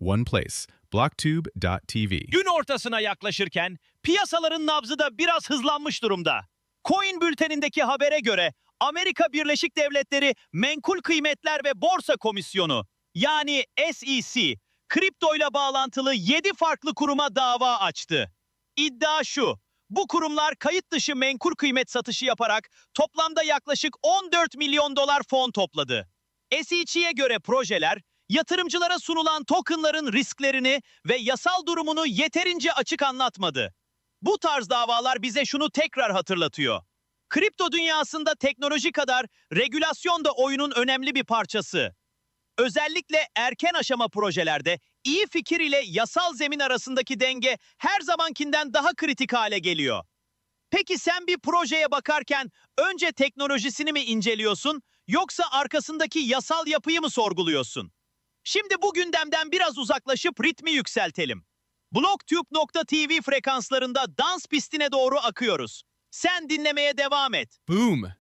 one place. blocktube.tv. Gün ortasına yaklaşırken piyasaların nabzı da biraz hızlanmış durumda. Coin bültenindeki habere göre Amerika Birleşik Devletleri Menkul Kıymetler ve Borsa Komisyonu yani SEC kriptoyla bağlantılı 7 farklı kuruma dava açtı. İddia şu. Bu kurumlar kayıt dışı menkul kıymet satışı yaparak toplamda yaklaşık 14 milyon dolar fon topladı. SEC'ye göre projeler yatırımcılara sunulan tokenların risklerini ve yasal durumunu yeterince açık anlatmadı. Bu tarz davalar bize şunu tekrar hatırlatıyor. Kripto dünyasında teknoloji kadar regülasyon da oyunun önemli bir parçası. Özellikle erken aşama projelerde iyi fikir ile yasal zemin arasındaki denge her zamankinden daha kritik hale geliyor. Peki sen bir projeye bakarken önce teknolojisini mi inceliyorsun yoksa arkasındaki yasal yapıyı mı sorguluyorsun? Şimdi bu gündemden biraz uzaklaşıp ritmi yükseltelim. Blogtube.tv frekanslarında dans pistine doğru akıyoruz. Sen dinlemeye devam et. Boom!